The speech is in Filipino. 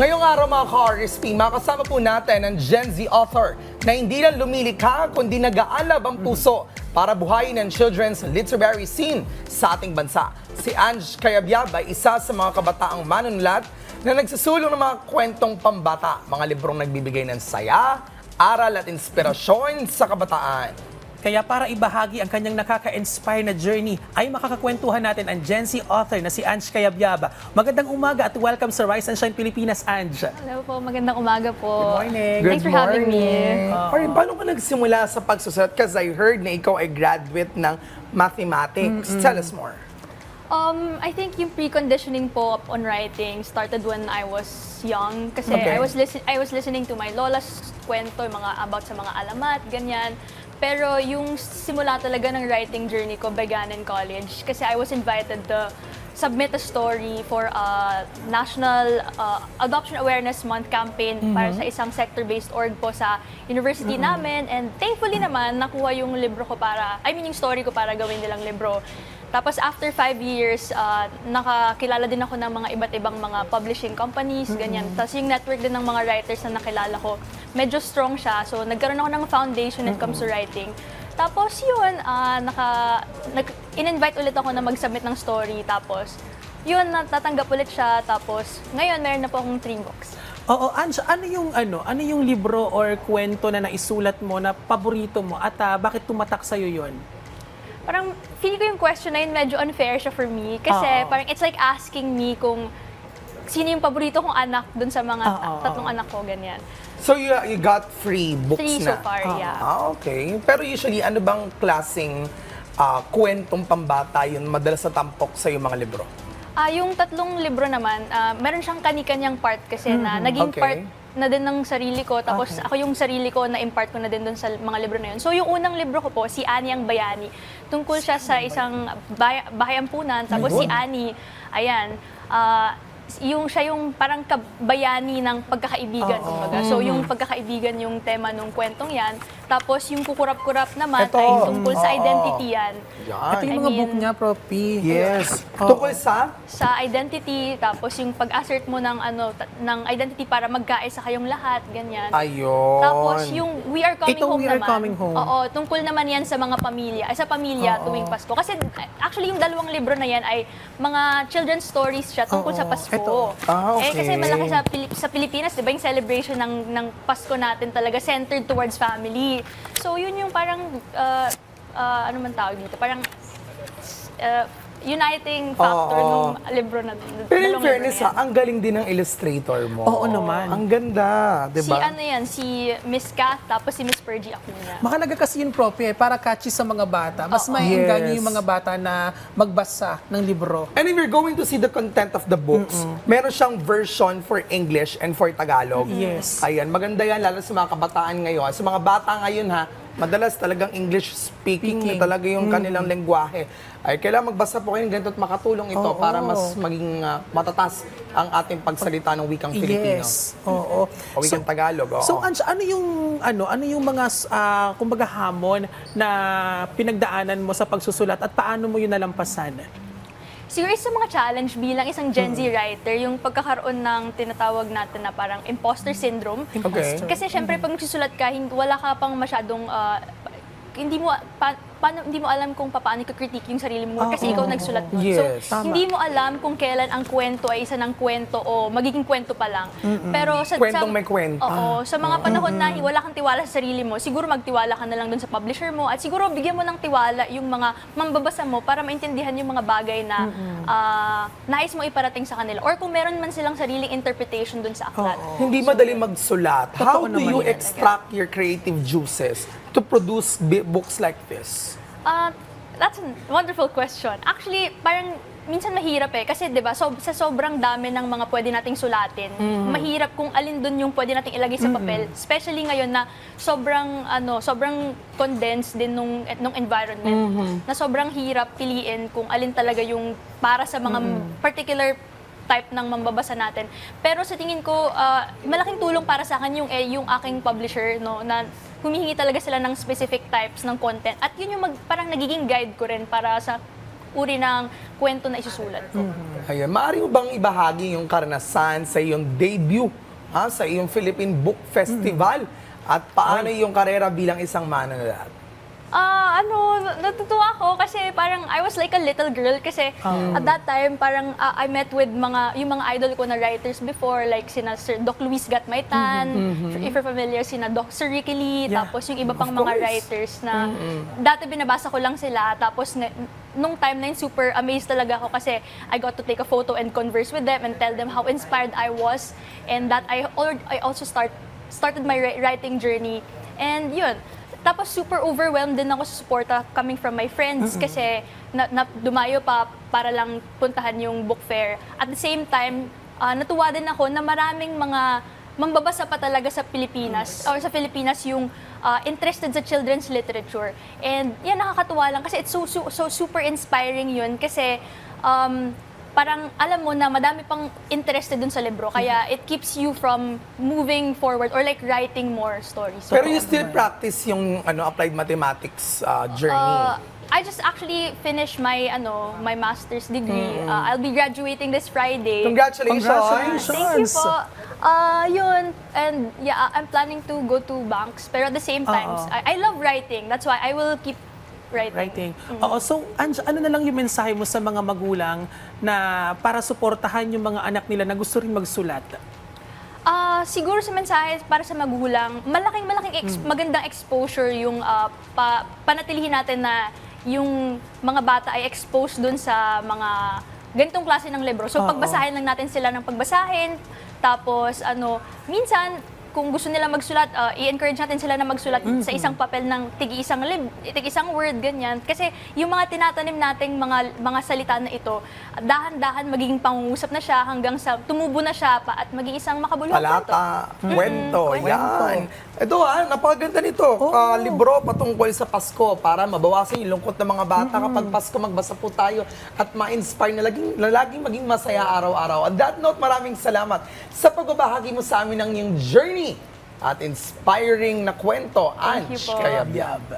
Ngayong araw mga ka-RSP, makasama po natin ang Gen Z author na hindi lang lumilikha kundi nag-aalab ang puso para buhayin ang children's literary scene sa ating bansa. Si Ange Cayabyab ay isa sa mga kabataang manunulat na nagsusulong ng mga kwentong pambata, mga librong nagbibigay ng saya, aral at inspirasyon sa kabataan. Kaya para ibahagi ang kanyang nakaka-inspire na journey, ay makakakwentuhan natin ang Gen Z author na si Ange Cayabyab. Magandang umaga at welcome sa Rise and Shine Pilipinas, Ange. Hello po, magandang umaga po. Good morning. Thanks for having me. Parang paano ka nagsimula sa pagsusulat? Because I heard na ikaw ay graduate ng mathematics. Tell us more. Um, I think yung preconditioning po on writing started when I was young kasi Okay. I was listen I was listening to my lola's kwento, mga about sa mga alamat, ganyan. Pero yung simula talaga ng writing journey ko began in college kasi I was invited to submit a story for a National uh, Adoption Awareness Month campaign para sa isang sector-based org po sa university namin. And thankfully naman nakuha yung libro ko para I mean yung story ko para gawin nilang libro. Tapos after five years, uh, nakakilala din ako ng mga iba't ibang mga publishing companies, ganyan. Tapos yung network din ng mga writers na nakilala ko, medyo strong siya. So nagkaroon ako ng foundation when it comes to writing. Tapos yun, ah, naka, nag, in-invite ulit ako na mag-submit ng story. Tapos yun, natatanggap ulit siya. Tapos ngayon, meron na po akong three books. Oo, Ange, ano yung ano, ano yung libro or kwento na naisulat mo na paborito mo at ah, bakit tumatak sa yun? Parang feeling ko yung question na yun medyo unfair siya for me. Kasi Oo. parang it's like asking me kung sino yung paborito kong anak dun sa mga Oo. tatlong anak ko, ganyan. So you, you got free books Three na? so far, yeah. Ah, okay. Pero usually, ano bang klaseng ah, kwentong pambata yun madalas sa tampok sa yung mga libro? Ah, yung tatlong libro naman, ah, meron siyang kani-kanyang part kasi na naging Okay. part na din ng sarili ko. Tapos ako yung sarili ko na impart ko na din dun sa mga libro na yun. So yung unang libro ko po, si Annie ang Bayani. Tungkol siya sa isang bay- bahay ampunan. Tapos si Annie, ayan, ah, yung siya yung parang kabayani ng pagkakaibigan. kumbaga. So yung pagkakaibigan yung tema nung kwentong yan. Tapos yung kukurap-kurap naman Ito. ay tungkol sa Oo. identity yan. Yan. Ito yung I mga mean- book niya, Propi. Yes. Oo. Tungkol sa? sa identity, tapos yung pag-assert mo ng ano ta- ng identity para magkaisa kayong lahat, ganyan. Ayun. Tapos yung We Are Coming Itong Home We Are naman. Coming Home. Oo, tungkol naman yan sa mga pamilya, ay sa pamilya Oo. tuwing Pasko. Kasi uh, actually yung dalawang libro na yan ay mga children's stories siya tungkol Oo, sa Pasko. ito. Ah, okay. Eh kasi malaki sa, Pilip- sa Pilipinas, di ba yung celebration ng, ng Pasko natin talaga centered towards family. So yun yung parang, uh, uh, ano man tawag dito, parang uh, uniting factor Oo. ng libro na Pero in dalawang fairness ha, yan. ang galing din ng illustrator mo. Oo naman. Ang ganda, di Si ba? ano yan, si Miss Kath, tapos si Miss Pergy Acuna. Mahalaga kasi yun, Propi, eh, para catchy sa mga bata. Mas Oo. may Yes. yung mga bata na magbasa ng libro. And if you're going to see the content of the books, meron siyang version for English and for Tagalog. Yes. Ayan, maganda yan, lalo sa mga kabataan ngayon. Sa mga bata ngayon ha, madalas talagang English speaking, Speaking. na talaga yung kanilang lengguwahe. Ay, kailangan magbasa po kayo ng ganito at makatulong ito Oo. para mas maging ah, matatas ang ating pagsalita ng wikang Filipino. Yes. Oo. O wikang Tagalog. oo. So, Ange, ano yung ano, ano yung mga ah, kumbaga hamon na pinagdaanan mo sa pagsusulat at paano mo yun nalampasan? Siguro isa sa mga challenge bilang isang Gen Z writer, yung pagkakaroon ng tinatawag natin na parang imposter syndrome. Okay. Kasi syempre pag nagsusulat ka, wala ka pang masyadong ah, hindi mo pa, paano, hindi mo alam kung paano i-critique yung sarili mo kasi Oo. ikaw nagsulat nun. Yes. So, Tama. hindi mo alam kung kailan ang kwento ay isa ng kwento o magiging kwento pa lang. Pero sa Kwentong sa- may kwento. Oo, sa mga panahon na wala kang tiwala sa sarili mo, siguro magtiwala ka na lang dun sa publisher mo at siguro bigyan mo ng tiwala yung mga mambabasa mo para maintindihan yung mga bagay na ah, nais mo iparating sa kanila. Or kung meron man silang sariling interpretation dun sa aklat. Hindi madali magsulat. How do you yan. extract your creative juices to produce bi- books like this? Ah, that's a wonderful question. Actually, parang minsan mahirap eh. Kasi 'di ba so, sa sobrang dami ng mga pwede nating sulatin, mahirap kung alin dun yung pwede nating ilagay sa papel. Especially ngayon na sobrang ano, sobrang condensed din nung nung environment. Na sobrang hirap piliin kung alin talaga yung para sa mga particular type ng mambabasa natin. Pero sa tingin ko, ah, malaking tulong para sa akin yung, eh, yung aking publisher, no, na humihingi talaga sila ng specific types ng content. At yun yung mag, parang nagiging guide ko rin para sa uri ng kwento na isusulat ko. Ayun, maaari mo bang ibahagi yung karanasan sa iyong debut ha, sa iyong Philippine Book Festival at paano yung karera bilang isang manunulat? Ah, ano, natutuwa ako kasi parang I was like a little girl kasi at that time parang ah, I met with mga yung mga idol ko na writers before like sina Sir Doc Luis Gatmaitan, if you're familiar sina Doc Sir Ricky Lee, Yeah. tapos yung iba pang Of mga course. writers na dati binabasa ko lang sila tapos na, nung time na yun super amazed talaga ako kasi I got to take a photo and converse with them and tell them how inspired I was and that I al- I also start started my ri- writing journey. And yun tapos super overwhelmed din ako sa suporta coming from my friends kasi na, na, dumayo pa para lang puntahan yung book fair. At the same time, ah, natuwa din ako na maraming mga mangbabasa pa talaga sa Pilipinas or sa Pilipinas yung ah, interested sa children's literature. And yan nakakatuwa lang kasi it's so, so, so super inspiring yun kasi um, parang alam mo na madami pang interested dun sa libro kaya it keeps you from moving forward or like writing more stories. Pero you still practice yung ano applied mathematics uh, journey. Uh, I just actually finished my ano my master's degree. Uh, I'll be graduating this Friday. Congratulations! Congratulations! Thank you po. Uh, yun. And yeah, I'm planning to go to banks. Pero at the same time, Oo. I, I love writing. That's why I will keep writing. Writing. Oo, so Ange, ano na lang yung mensahe mo sa mga magulang na para suportahan yung mga anak nila na gusto rin magsulat? Ah, siguro sa mensahe para sa magulang, malaking malaking ex- magandang exposure yung ah, pa- panatilihin natin na yung mga bata ay exposed dun sa mga ganitong klase ng libro. So pagbasahin lang natin sila ng pagbasahin. Tapos ano, minsan kung gusto nila magsulat, ah, i-encourage natin sila na magsulat sa isang papel ng tig-isang lib, tig-isang word ganyan. Kasi yung mga tinatanim nating mga mga salita na ito, dahan-dahan magiging pangungusap na siya hanggang sa tumubo na siya pa at maging isang makabuluhang kwento. Palata, kwento, kwento. yan. Ito ha, napakaganda nito. Ah, libro patungkol sa Pasko para mabawasan yung lungkot ng mga bata. Kapag Pasko, magbasa po tayo at ma-inspire na laging, na laging maging masaya araw-araw. On that note, maraming salamat sa pagbabahagi mo sa amin ng iyong journey at inspiring na kwento, Thank you Ange. Kayabyab.